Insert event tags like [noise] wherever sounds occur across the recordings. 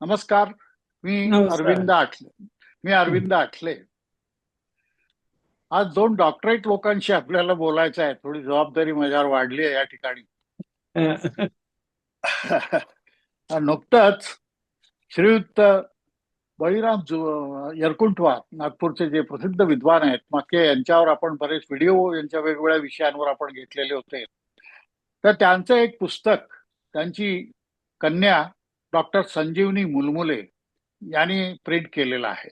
नमस्कार मी. अरविंद आठले. मी अरविंद आठले. आज दोन डॉक्टरेट लोकांशी आपल्याला बोलायचं आहे. थोडी जबाबदारी माझ्यावर वाढली आहे या ठिकाणी. [laughs] [laughs] नुकतंच श्रीयुक्त बळीराम जु- यरकुंठवार नागपूरचे जे प्रसिद्ध विद्वान आहेत मागे यांच्यावर आपण बरेच व्हिडिओ यांच्या वेगवेगळ्या विषयांवर आपण घेतलेले होते. तर त्यांचं एक पुस्तक त्यांची कन्या डॉक्टर संजीवनी मुलमुले यांनी प्रिंट केलेलं आहे.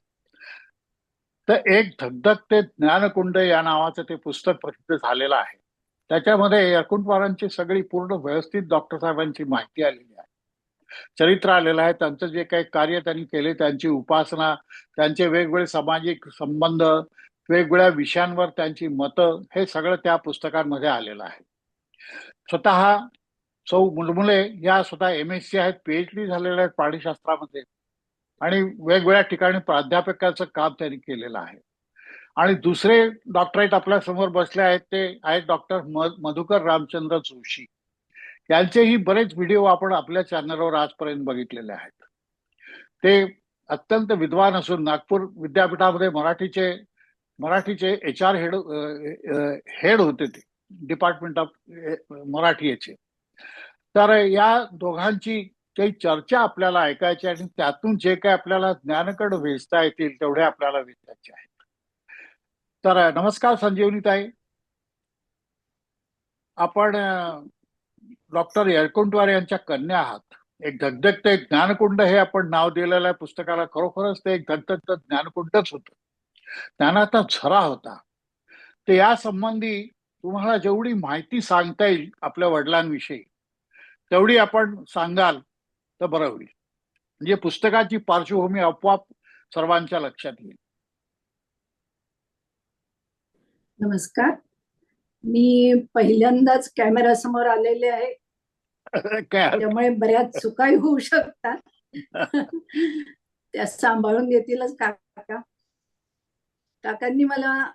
तर एक धगधगते ज्ञानकुंड या नावाचं ते पुस्तक प्रसिद्ध झालेलं आहे. त्याच्यामध्ये यरकुंठवारांची सगळी पूर्ण व्यवस्थित डॉक्टर साहेबांची माहिती आलेली आहे. चरित्र आलेलं आहे. त्यांचं जे काही कार्य त्यांनी केले त्यांची उपासना त्यांचे वेगवेगळे सामाजिक संबंध वेगवेगळ्या विषयांवर त्यांची मतं हे सगळं त्या पुस्तकांमध्ये आलेलं आहे. स्वतः सौ मुलमुले या स्वतः एम एस सी आहेत पीएचडी झालेल्या आहेत प्राणीशास्त्रामध्ये आणि वेगवेगळ्या ठिकाणी प्राध्यापकाचं काम त्यांनी केलेलं आहे. आणि दुसरे डॉक्टरेट आपल्यासमोर बसले आहेत ते आहेत डॉक्टर मधुकर रामचंद्र जोशी. यांचेही बरेच व्हिडिओ आपण आपल्या चॅनलवर आजपर्यंत बघितलेले आहेत. ते अत्यंत विद्वान असून नागपूर विद्यापीठामध्ये मराठीचे मराठीचे एच आर हेड हेड होते ते. डिपार्टमेंट ऑफ मराठी याचे तर या दोघांची काही चर्चा आपल्याला ऐकायची आणि त्यातून जे काही आपल्याला ज्ञानकड वेचता येतील तेवढे आपल्याला वेचायचे आहेत. तर नमस्कार संजीवनी ताई आपण डॉक्टर येळकुंटवार यांच्या कन्या आहात. एक धगधगते ज्ञानकुंड हे आपण नाव दिलेलं आहे पुस्तकाला. खरोखरच ते एक धगधगत ज्ञानकुंडच होत. ज्ञानाचा झरा होता. ते या संबंधी तुम्हाला जेवढी माहिती सांगता येईल आपल्या वडिलांविषयी तेवढी आपण सांगाल तर बरं होईल. म्हणजे पुस्तकाची पार्श्वभूमी आपोआप सर्वांच्या लक्षात येईल. नमस्कार. मी पहिल्यांदाच कॅमेरा समोर आलेले आहे. [laughs] त्यामुळे बऱ्याच चुकाही होऊ शकतात. [laughs] त्या सांभाळून घेतीलच काका. काकांनी मला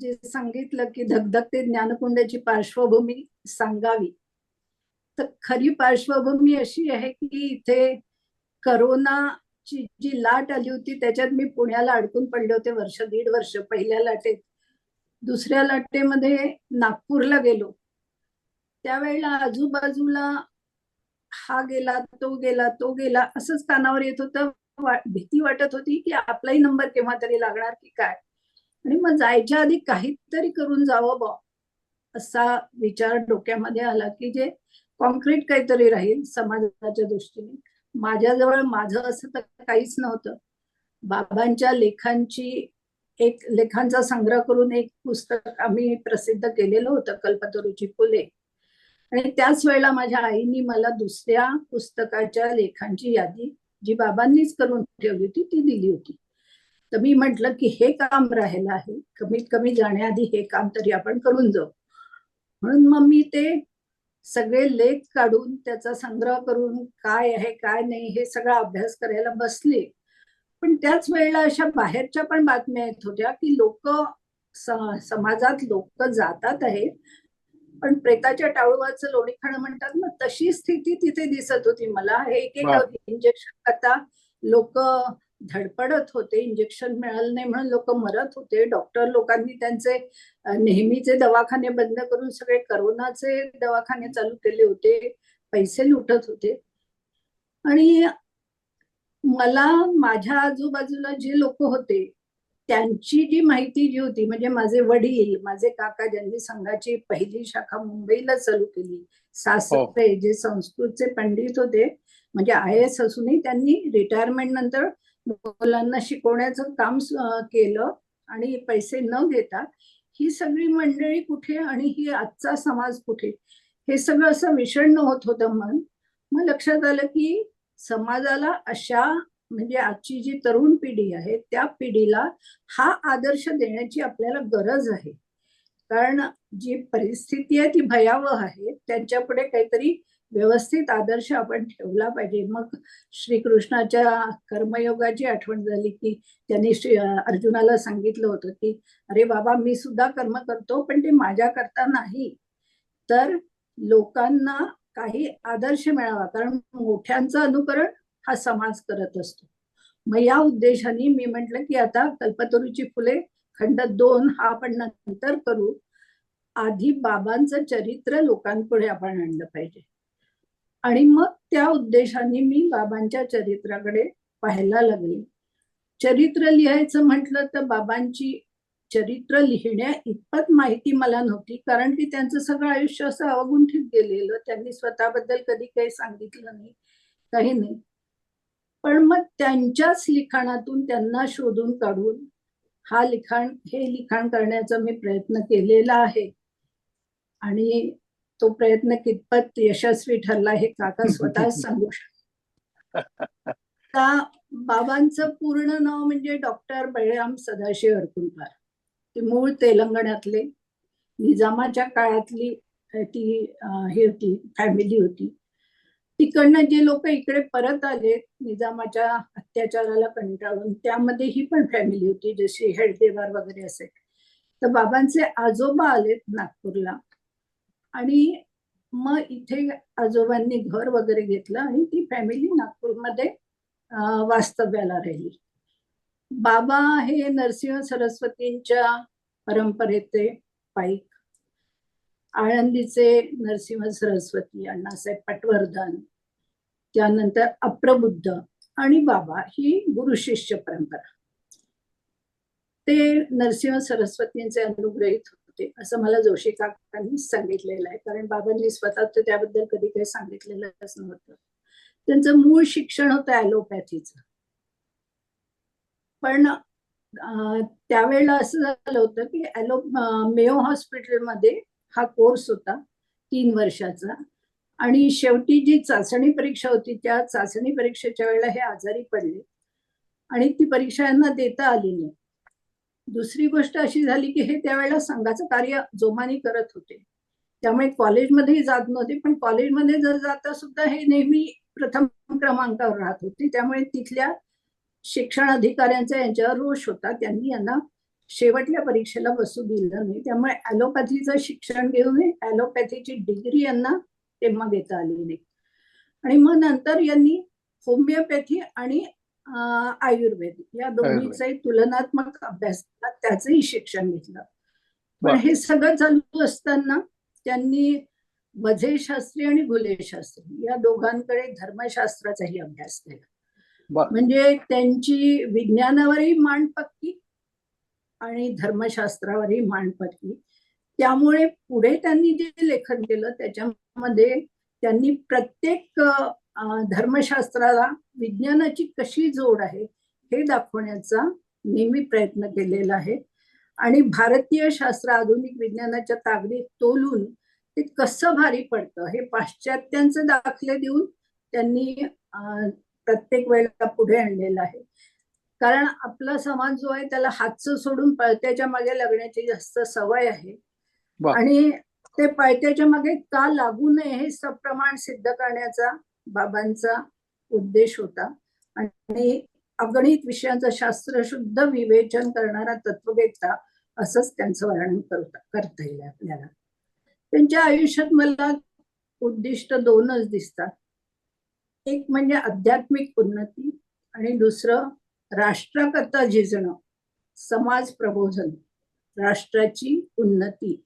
जे सांगितलं की धगधगते ज्ञानकुंडाची पार्श्वभूमी सांगावी. खरी पार्श्वभूमी अशी आहे की इथे करोनाची जी लाट आली होती त्याच्यात मी पुण्याला अडकून पडले होते वर्ष दीड वर्ष. पहिल्या लाटेत दुसऱ्या लाटेमध्ये नागपूरला गेलो. त्यावेळेला आजूबाजूला हा गेला तो गेला तो गेला असंच कानावर येत होतं. भीती वाटत होती की आपलाही नंबर केव्हा तरी लागणार की काय? आणि मग जायच्या आधी काहीतरी करून जावं बा असा विचार डोक्यामध्ये आला की जे कॉन्क्रीट काहीतरी राहील समाजाच्या दृष्टीने. माझ्याजवळ माझं असं तर काहीच नव्हतं. बाबांच्या लेखांची एक लेखांचा संग्रह करून एक पुस्तक आम्ही प्रसिद्ध केलेलं होतं कल्पतरूची फुले. आणि त्याच वेळेला माझ्या आईनी मला दुसऱ्या पुस्तकाच्या लेखांची यादी जी बाबांनीच करून ठेवली होती ती दिली होती. तर मी म्हटलं की हे काम राहिलं आहे. कमीत कमी जाण्याआधी हे काम तरी आपण करून जाऊ. म्हणून मग मी ते सगळे लेख काढून त्याचा संग्रह करून काय आहे काय नाही हे सगळा अभ्यास करायला बसले. पण त्याच वेळेला अशा बाहेरच्या पण बातम्या येत होत्या की लोक समाजात लोक जातात आहेत पण प्रेताच्या टाळूवाचं लोणी खाणं म्हणतात ना तशी स्थिती तिथे दिसत होती मला. हे एक एक इंजेक्शन आता लोक धडपडत होते इंजेक्शन मिळालं नाही म्हणून लोक मरत होते. डॉक्टर लोकांनी त्यांचे नेहमीचे दवाखाने बंद करून सगळे करोनाचे दवाखाने चालू केले होते. पैसे लुटत होते. आणि मला माझ्या आजूबाजूला जे लोक होते त्यांची जी माहिती जी होती म्हणजे माझे वडील माझे काका ज्यांनी संघाची पहिली शाखा मुंबईला चालू केली सासरे जे संस्कृतचे पंडित होते म्हणजे आय एस असूनही त्यांनी रिटायरमेंट नंतर मुलांना शिकवण्याचं काम केलं आणि पैसे न घेता ही सगळी मंडळी कुठे आणि ही आजचा समाज कुठे? हे सगळं असं विषण्ण होत होतं मन. मग लक्षात आलं की समाजाला अशा म्हणजे आजची जी तरुण पिढी आहे त्या पिढीला हा आदर्श देण्याची आपल्याला गरज आहे. कारण जी परिस्थिती आहे ती भयावह आहे. त्यांच्यापुढे काहीतरी व्यवस्थित आदर्श आपण ठेवला पाहिजे. मग श्रीकृष्णाच्या कर्मयोगाची आठवण झाली की त्यांनी श्री अर्जुनाला सांगितलं होतं की अरे बाबा मी सुद्धा कर्म करतो पण ते माझ्या करता नाही. तर लोकांना काही आदर्श मिळावा कारण मोठ्यांचं अनुकरण हा समाज करत असतो. मग या उद्देशाने मी म्हटलं की आता कल्पतरूची फुले खंड दोन हा आपण नंतर करू. आधी बाबांचं चरित्र लोकांपुढे आपण आणलं पाहिजे. आणि मग त्या उद्देशाने मी बाबांच्या चरित्राकडे पाहायला लागले. चरित्र लिहायचं म्हटलं तर बाबांची चरित्र लिहिण्या इतपत माहिती मला नव्हती कारण की त्यांचं सगळं आयुष्य असं अवगुंठित गेलेलं त्यांनी स्वतःबद्दल कधी काही सांगितलं नाही काही नाही. पण मग त्यांच्याच लिखाणातून त्यांना शोधून काढून हा लिखाण हे लिखाण करण्याचा मी प्रयत्न केलेला आहे. आणि तो प्रयत्न कितपत यशस्वी ठरला हे काका स्वतःच [laughs] सांगू शकतात बाबांचं पूर्ण नाव म्हणजे डॉक्टर बळीराम सदाशिव अरकुंटार ते मूळ तेलंगणातले. निजामाच्या काळातली ती हे होती फॅमिली होती. तिकडनं जे लोक इकडे परत आले निजामाच्या अत्याचाराला कंटाळून त्यामध्ये ही पण फॅमिली होती जशी हेडगेवार वगैरे असे तर बाबांचे आजोबा आलेत नागपूरला. आणि मग इथे आजोबांनी घर वगैरे घेतलं आणि ती फॅमिली नागपूरमध्ये वास्तव्याला राहिली. बाबा हे नरसिंह सरस्वतींच्या परंपरेचे पाईक. आळंदीचे नरसिंह सरस्वती अण्णासाहेब पटवर्धन त्यानंतर अप्रबुद्ध आणि बाबा ही गुरु शिष्य परंपरा. ते नरसिंह सरस्वतींचे अनुग्रहित होते. असं मला जोशी काकांनी सांगितलेलं आहे. कारण बाबांनी स्वतः तर त्याबद्दल कधी काही सांगितलेलंच नव्हतं. त्यांचं मूळ शिक्षण होतं ॲलोपॅथीचं. पण त्यावेळेला असं झालं होतं की ॲलो मेयो हॉस्पिटलमध्ये हा कोर्स होता तीन वर्षाचा. आणि शेवटी जी चाचणी परीक्षा होती त्या चाचणी परीक्षेच्या वेळेला हे आजारी पडले. आणि ती परीक्षा यांना देता आली नाही. दुसरी गोष्ट अशी झाली की हे त्यावेळेला संघाचं कार्य जोमाने करत होते. त्यामुळे कॉलेजमध्येही जात नव्हते पण कॉलेजमध्ये जर जाता सुद्धा हे नेहमी प्रथम क्रमांकावर राहत होते. त्यामुळे तिथल्या शिक्षण अधिकाऱ्यांचा यांच्यावर रोष होता. त्यांनी यांना शेवटल्या परीक्षेला बसू दिलं नाही. त्यामुळे ॲलोपॅथीचं शिक्षण घेऊन ॲलोपॅथीची डिग्री यांना तेव्हा घेता आली नाही. आणि मग नंतर यांनी होमिओपॅथी आणि आयुर्वेद या दोन्हीचाही तुलनात्मक अभ्यास केला त्याचंही शिक्षण घेतलं. पण. हे सगळं चालू असताना त्यांनी वझेशास्त्री आणि भुलेशास्त्री या दोघांकडे धर्मशास्त्राचाही अभ्यास केला. म्हणजे त्यांची विज्ञानावरही मान पक्की आणि धर्मशास्त्रावरही मान पक्की. त्यामुळे पुढे त्यांनी जे लेखन केलं त्याच्यामध्ये त्यांनी प्रत्येक धर्मशास्त्राला विज्ञानाची कशी जोड आहे हे दाखवण्याचा नेहमी प्रयत्न केलेला आहे आणि भारतीय शास्त्र आधुनिक विज्ञानाच्या तागडीत तोलून ते कसं भारी पडतं हे पाश्चात्यांचे दाखले देऊन त्यांनी प्रत्येक वेळेला पुढे आणलेलं आहे कारण आपला समाज जो आहे त्याला हातचं सोडून पळत्याच्या मागे लागण्याची जास्त सवय आहे. आणि ते पळत्याच्या मागे का लागू नये हे सप्रमाण सिद्ध करण्याचा बाबांचा उद्देश होता. आणि अगणित विषयांचं शास्त्रशुद्ध विवेचन करणारा तत्ववेत्ता असंच त्यांचं वर्णन करता करता येईल आपल्याला. त्यांच्या आयुष्यात मला उद्दिष्ट दोनच दिसतात. एक म्हणजे आध्यात्मिक उन्नती आणि दुसरं राष्ट्राकरता झिजणं समाज प्रबोधन राष्ट्राची उन्नती.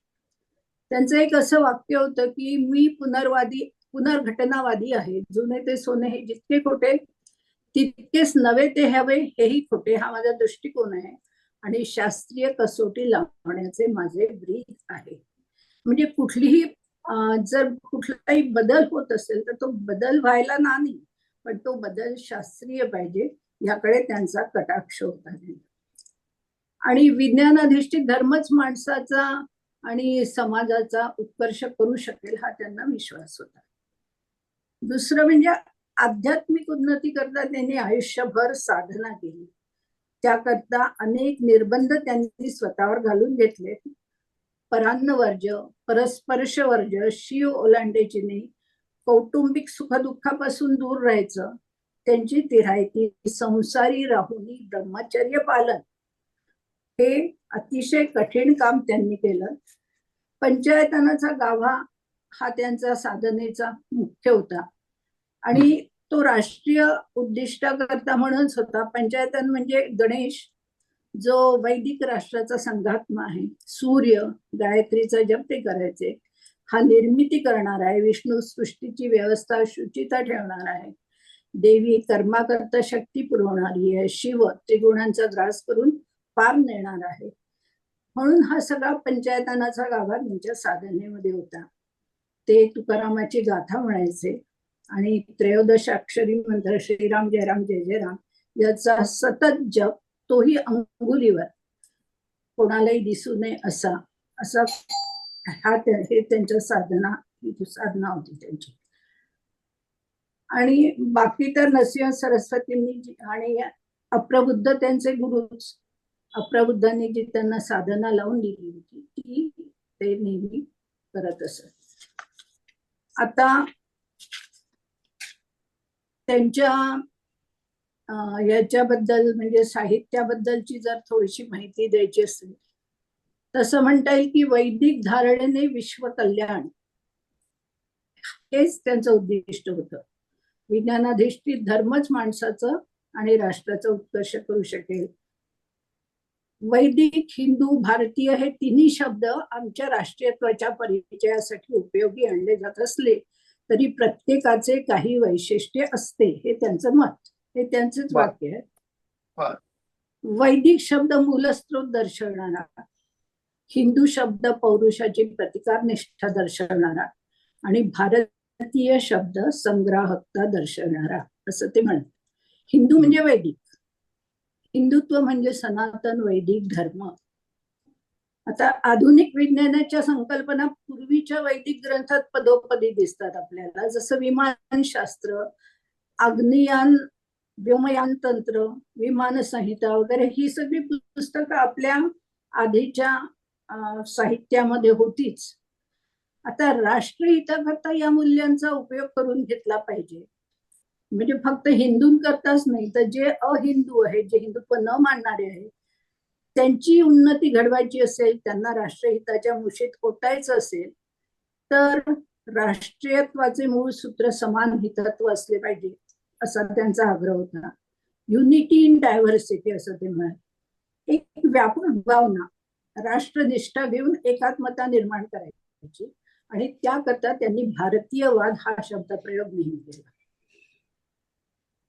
त्यांचं एक असं वाक्य होतं की मी पुनर्वादी पुनर्घटनावादी आहे जुने ते सोने हे जितके खोटे तितकेच नवे ते हवे हेही खोटे हा माझा दृष्टिकोन आहे. आणि शास्त्रीय कसोटी लावण्याचे माझे ब्रीद आहे. म्हणजे कुठलीही जर कुठलाही बदल होत असेल तर तो बदल व्हायला नाही पण तो बदल शास्त्रीय पाहिजे याकडे त्यांचा कटाक्ष होता आणि विज्ञानाधिष्ठित धर्मच माणसाचा आणि समाजाचा उत्कर्ष करू शकेल हा त्यांना विश्वास होता. दुसरं म्हणजे आध्यात्मिक उन्नती करता त्यांनी आयुष्यभर साधना केली. त्याकरता अनेक निर्बंध त्यांनी स्वतःवर घालून घेतले. परान्न वर्ज परस्पर्श वर्ज शिव ओलांडेची कौटुंबिक सुखदुःखापासून दूर राहायचं. त्यांची तिरायती संसारी राहुनी ब्रह्मचर्य पालन हे अतिशय कठीण काम त्यांनी केलं. पंचायतनाचा गाभा हा त्यांचा साधनेचा मुख्य होता. आणि तो राष्ट्रीय उद्दिष्टाकरता म्हणूनच होता पंचायतन म्हणजे गणेश जो वैदिक राष्ट्राचा संघात्मा आहे. सूर्य गायत्रीचा जप ते करायचे. हा निर्मिती करणार आहे विष्णू सृष्टीची व्यवस्था शुचिता ठेवणार आहे. देवी कर्माकरता शक्ती पुरवणारी आहे. शिव त्रिगुणांचा ग्रास करून पार नेणार आहे. म्हणून हा सगळा पंचायतनाचा गाभा त्यांच्या साधनेमध्ये होता. ते तुकारामाची गाथा म्हणायचे आणि त्रयोदशाक्षरी मंत्र श्रीराम जय राम जय जय राम याचा सतत जप तोही अंगुलीवर. कोणालाही दिसू नये असा असा हा हे त्यांच्या साधना ही साधना होती त्यांची. आणि बाकी तर नरसिंह सरस्वतींनी आणि अप्रबुद्ध त्यांचे गुरुच अप्रबुद्धांनी जी त्यांना साधना लावून दिली होती ती ते नेहमी करत असत. आता त्यांच्या याच्याबद्दल म्हणजे साहित्याबद्दलची जर थोडीशी माहिती द्यायची असेल तसं म्हणता येईल की वैदिक धारणेने विश्व कल्याण हेच त्यांचं उद्दिष्ट होतं. विज्ञानाधिष्ठित धर्मच माणसाचं आणि राष्ट्राचं उत्कर्ष करू शकेल. वैदिक हिंदू भारतीय हे तिन्ही शब्द आमच्या राष्ट्रीयत्वाच्या परिचयासाठी उपयोगी आणले जात असले तरी प्रत्येकाचे काही वैशिष्ट्य असते हे त्यांचं मत हे त्यांचेच. वाक्य आहे. वैदिक शब्द मूलस्रोत दर्शवणारा हिंदू शब्द पौरुषाची प्रतिकार निष्ठा दर्शवणारा आणि भारतीय शब्द संग्राहकता दर्शवणारा असं ते म्हणतात हिंदू म्हणजे वैदिक हिंदुत्व म्हणजे सनातन वैदिक धर्म आता आधुनिक विज्ञानाच्या संकल्पना पूर्वीच्या वैदिक ग्रंथात पदोपदी दिसतात आपल्याला. जसं विमानशास्त्र अग्नियान व्योमयान तंत्र विमान संहिता वगैरे ही सगळी पुस्तकं आपल्या आधीच्या साहित्यामध्ये होतीच. आता राष्ट्रहिताकरता या मूल्यांचा उपयोग करून घेतला पाहिजे. म्हणजे फक्त हिंदूंकरताच नाही तर जे अहिंदू आहेत जे हिंदुत्व न मानणारे आहेत त्यांची उन्नती घडवायची असेल त्यांना राष्ट्रहिताच्या मुशीत कोटायचं असेल तर राष्ट्रीयत्वाचे मूळ सूत्र समान हितत्व असले पाहिजे असा त्यांचा आग्रह होता. युनिटी इन डायव्हर्सिटी असं ते म्हणत एक व्यापक भावना राष्ट्रनिष्ठा घेऊन एकात्मता निर्माण करायची आणि त्याकरता त्यांनी भारतीयवाद हा शब्द प्रयोग नेहमी केला.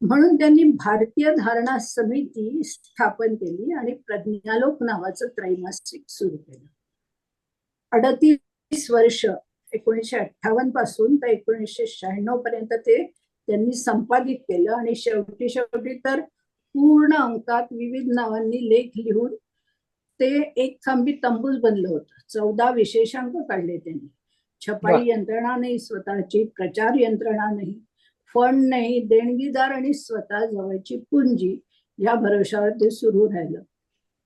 म्हणून त्यांनी भारतीय धारणा समिती स्थापन केली आणि प्रज्ञालोक नावाचं त्रैमासिक सुरू केलं. अडतीस वर्ष एकोणीसशे अठ्ठावन्नपासून तर एकोणीसशे शहाण्णव पर्यंत ते त्यांनी संपादित केलं आणि शेवटी शेवटी तर पूर्ण अंकात विविध नावांनी लेख लिहून ते एक खांबी तंबूच बनलं होतं. चौदा विशेषांक काढले त्यांनी. छपाई यंत्रणा नाही स्वतःची प्रचार यंत्रणा नाही फंड नाही देणगीदार आणि स्वतः जवळची पुंजी या भरोशावर ते सुरू राहिलं.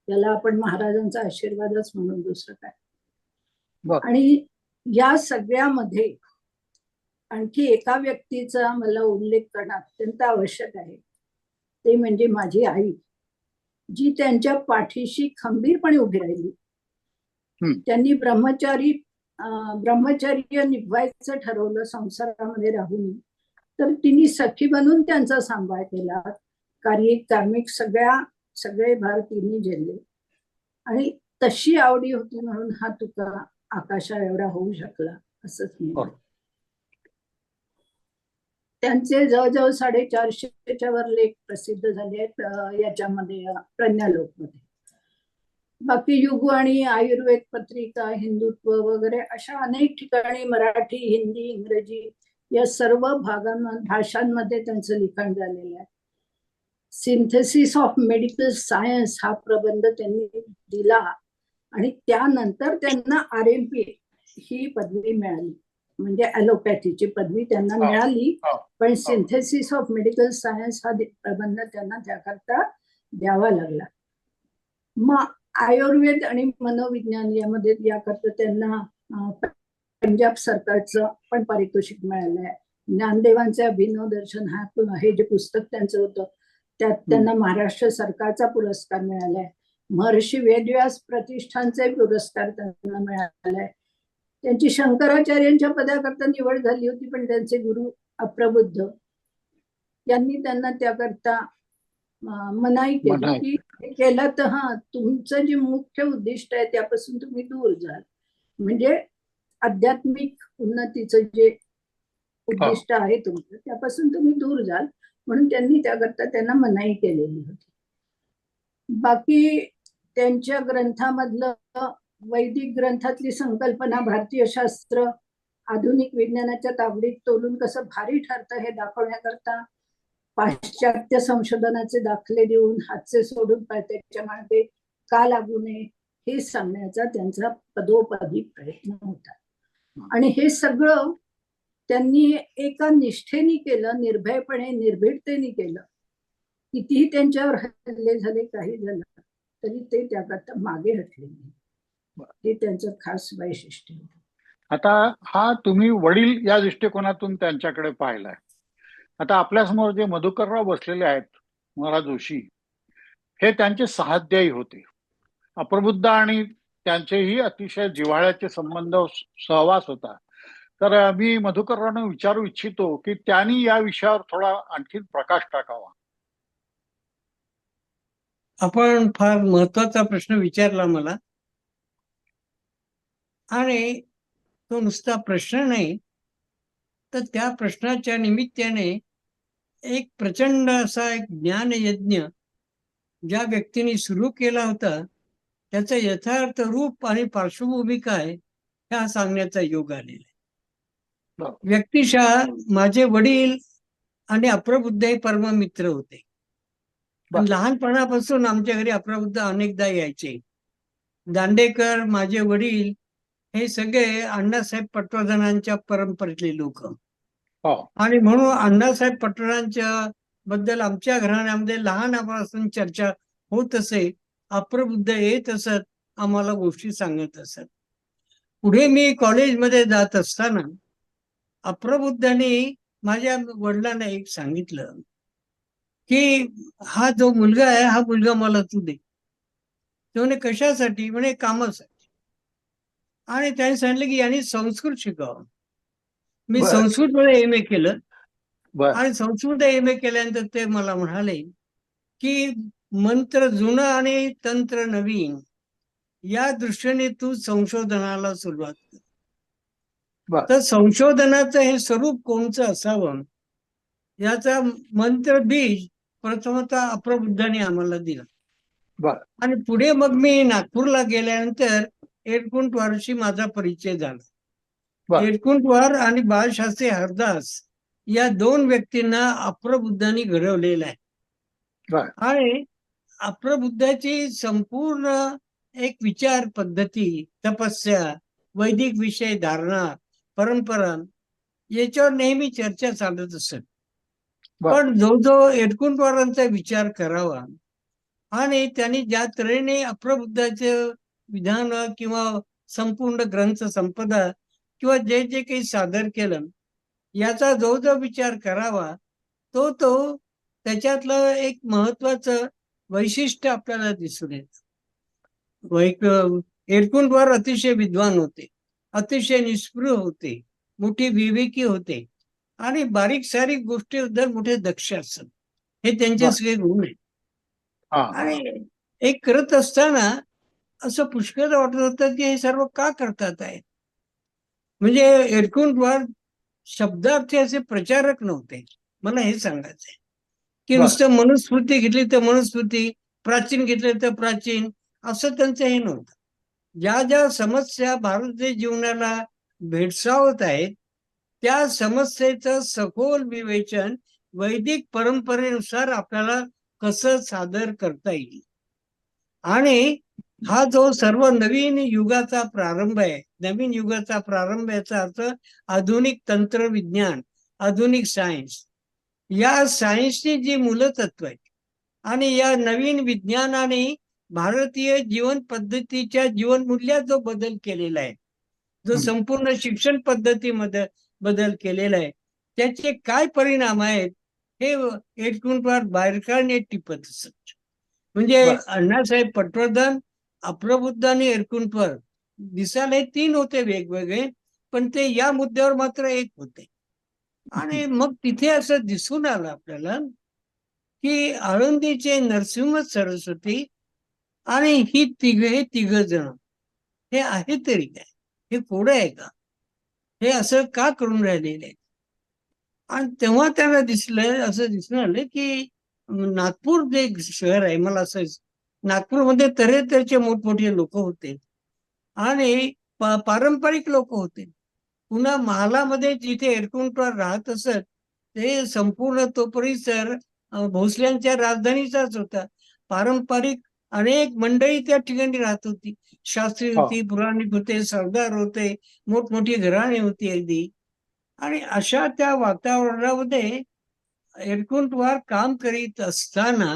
त्याला आपण महाराजांचा आशीर्वादच म्हणून दुसरं काय. आणि या सगळ्यामध्ये आणखी एका व्यक्तीचा मला उल्लेख करणं अत्यंत आवश्यक आहे. ते म्हणजे माझी आई जी त्यांच्या पाठीशी खंबीरपणे उभी राहिली. त्यांनी ब्रह्मचारी ब्रह्मचर्य निभवायचं ठरवलं संसारामध्ये राहून. तर तिने सखी बनून त्यांचा सांभाळ केला. कार्मिक कार्मिक सगळ्या सगळे भार तिने झेलले. आणि तशी आवडी होती म्हणून हा तुका आकाशा एवढा होऊ शकला असंच मी बरोबर. त्यांचे जवळजवळ साडेचारशेच्या वर लेख प्रसिद्ध झाले आहेत याच्यामध्ये प्रज्ञालोकमध्ये. बाकी युग आणि आयुर्वेद पत्रिका हिंदुत्व वगैरे अशा अनेक ठिकाणी मराठी हिंदी इंग्रजी या सर्व भागांमध्ये भाषांमध्ये त्यांचं लिखाण झालेलं आहे. सिंथेसिस ऑफ मेडिकल सायन्स हा प्रबंध त्यांनी दिला आणि त्यानंतर त्यांना आर एम पी ही पदवी मिळाली. म्हणजे ॲलोपॅथीची पदवी त्यांना मिळाली. पण सिंथेसिस ऑफ मेडिकल सायन्स हा प्रबंध त्यांना त्याकरता द्यावा लागला. मग आयुर्वेद आणि मनोविज्ञान यामध्ये याकरता त्यांना पंजाब सरकारचं पण पारितोषिक मिळालं आहे ज्ञानदेवांचे अभिनव दर्शन हा हे जे पुस्तक त्यांचं होतं त्यात त्यांना महाराष्ट्र सरकारचा पुरस्कार मिळालाय. महर्षी वेदव्यास प्रतिष्ठानचे पुरस्कार त्यांना मिळालाय. त्यांची शंकराचार्यांच्या पदाकरता निवड झाली होती पण त्यांचे गुरु अप्रबुद्ध. यांनी त्यांना त्याकरता मनाई केली. की हे केलं तर हा तुमचं जे मुख्य उद्दिष्ट आहे त्यापासून तुम्ही दूर जाल म्हणजे आध्यात्मिक उन्नतीचं जे उद्दिष्ट आहे तुमचं त्यापासून तुम्ही दूर जाल. म्हणून त्यांनी त्याकरता त्यांना मनाई केलेली होती. बाकी त्यांच्या ग्रंथामधलं वैदिक ग्रंथातली संकल्पना भारतीय शास्त्र आधुनिक विज्ञानाच्या ताबडीत तोलून कसं भारी ठरतं हे दाखवण्याकरता पाश्चात्य संशोधनाचे दाखले देऊन हातचे सोडून त्याच्यामागे का लागू नये हे सांगण्याचा त्यांचा पदोपदी प्रयत्न होता. आणि हे सगळं त्यांनी एका निष्ठेने केलं निर्भयपणे निर्भीडतेने केलं. कितीही त्यांच्यावर हल्ले झाले काही झालं तरी ते त्याकरता मागे हटले नाही. हे त्यांचं खास वैशिष्ट्य आता हा तुम्ही वडील या दृष्टिकोनातून त्यांच्याकडे पाहिलाय. आता आपल्यासमोर जे मधुकरराव बसलेले आहेत महाराज जोशी हे त्यांचे सहाध्यायी होते. अप्रबुद्ध आणि त्यांचेही अतिशय जिव्हाळ्याचे संबंध सहवास होता. तर मी मधुकरांना विचारू इच्छितो की त्यांनी या विषयावर थोडा आणखी प्रकाश टाकावा. आपण फार महत्त्वाचा प्रश्न विचारला मला. आणि तो नुसता प्रश्न नाही तर त्या प्रश्नाच्या निमित्ताने एक प्रचंड असा एक ज्ञानयज्ञ ज्या व्यक्तीने सुरू केला होता त्याचं यथार्थ रूप आणि पार्श्वभूमी काय ह्या सांगण्याचा योग आलेला आहे. व्यक्तिशः माझे वडील आणि अप्रबुद्ध हे परममित्र होते. बरं. लहानपणापासून आमच्या घरी अप्रबुद्ध अनेकदा यायचे. दांडेकर माझे वडील हे सगळे अण्णासाहेब पटवर्धनांच्या परंपरेतले लोक. हो. आणि म्हणून अण्णासाहेब पटवर्धनांच्या बद्दल आमच्या घराण्यामध्ये लहानापासून चर्चा होत असे. अप्रबुद्ध येत असत आम्हाला गोष्टी सांगत असत. पुढे मी कॉलेजमध्ये जात असताना अप्रबुद्धाने माझ्या वडिलांना एक सांगितलं की हा जो मुलगा आहे हा मुलगा मला तू दे. तो म्हणे कशासाठी? म्हणे कामासाठी. आणि त्याने सांगितलं की यांनी संस्कृत शिकावं. मी. संस्कृत मध्ये एम ए केलं. आणि संस्कृत एम ए केल्यानंतर ते मला म्हणाले की मंत्र जुनं आणि तंत्र नवीन या दृष्टीने तू संशोधनाला सुरुवात कर. तर संशोधनाचं हे स्वरूप कोणचं असावं? याचा मंत्र बीज प्रथमतः अप्रबुद्धाने आम्हाला दिला. आणि पुढे मग मी नागपूरला गेल्यानंतर एडकुंटवारशी माझा परिचय झाला. एडकुंटवार आणि बाळशास्त्री हरदास या दोन व्यक्तींना अप्रबुद्धांनी घडवलेलं आहे. आणि अप्रबुद्धाची संपूर्ण एक विचार पद्धती तपस्या वैदिक विषय धारणा परंपरा याच्यावर नेहमी चर्चा चालत असत. पण जो जो एडकुंटवारांचा विचार करावा आणि त्यांनी ज्या तऱ्हेने अप्रबुद्धाचे विधान किंवा संपूर्ण ग्रंथ संपदा किंवा जे जे काही सादर केलं याचा जो जो विचार करावा तो तो त्याच्यातलं एक महत्वाचं वैशिष्ट्य आपल्याला दिसून येतं. वैक एरकुंडवार अतिशय विद्वान होते अतिशय निस्पृह होते मोठी विवेकी होते आणि बारीक सारीक गोष्टीबद्दल मोठे दक्ष असत. हे त्यांचे सगळे गुण आहेत. आणि एक करत असताना असं पुष्कळ वाटत होतं की हे सर्व का करतात आहेत? म्हणजे एरकुंडवार शब्दार्थी असे प्रचारक नव्हते. मला हे सांगायचंय. की नुसतं मनुस्मृती घेतली तर मनुस्मृती प्राचीन घेतले तर प्राचीन असं त्यांचं हे नव्हतं. ज्या ज्या समस्या भारतीय जीवनाला भेडसावत आहेत त्या समस्येचं सखोल विवेचन वैदिक परंपरेनुसार आपल्याला कसं सादर करता येईल? आणि हा जो सर्व नवीन युगाचा प्रारंभ आहे नवीन युगाचा प्रारंभ याचा अर्थ आधुनिक तंत्रविज्ञान आधुनिक सायन्स या सायन्सची जी मूलतत्व आहेत आणि या नवीन विज्ञानाने भारतीय जीवन पद्धतीच्या जीवनमूल्यात जो बदल केलेला आहे जो. संपूर्ण शिक्षण पद्धतीमध्ये बदल केलेला आहे त्याचे काय परिणाम आहेत हे एटकुंटवार बाहेरकाने टिपत असत. म्हणजे अण्णासाहेब पटवर्धन अप्रबुद्ध आणि एरकुंटवर दिसायला तीन होते वेगवेगळे पण ते या मुद्द्यावर मात्र एक होते. आणि मग तिथे असं दिसून आलं आपल्याला की आळंदीचे नरसिंह सरस्वती आणि ही तिघ हे तिघ जण हे आहे तरी काय? हे कोडं आहे का? हे असं का करून राहिलेले आणि तेव्हा त्यांना दिसलं असं दिसून आलं की नागपूर जे शहर आहे मला असं नागपूरमध्ये तऱ्हेतऱ्हेचे मोठमोठे लोक होते आणि पारंपरिक लोक होते. पुन्हा महालामध्ये जिथे एरकुंटवार राहत असत ते संपूर्ण तो परिसर भोसल्यांच्या राजधानीचाच होता. पारंपरिक अनेक मंडळी त्या ठिकाणी राहत होती. शास्त्री. होती पुराणिक होते सरदार होते मोठमोठी घराणे होती अगदी. आणि अशा त्या वातावरणामध्ये एरकुंटवार काम करीत असताना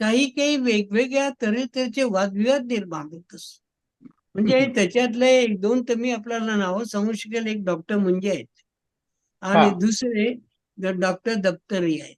काही काही वेगवेगळ्या तऱ्हेचे वादविवाद निर्माण होत असत. म्हणजे त्याच्यातले एक दोन तर मी आपल्याला नावं सांगू शकेल एक डॉक्टर मुंजे आहेत आणि. दुसरे डॉक्टर दप्तरी आहेत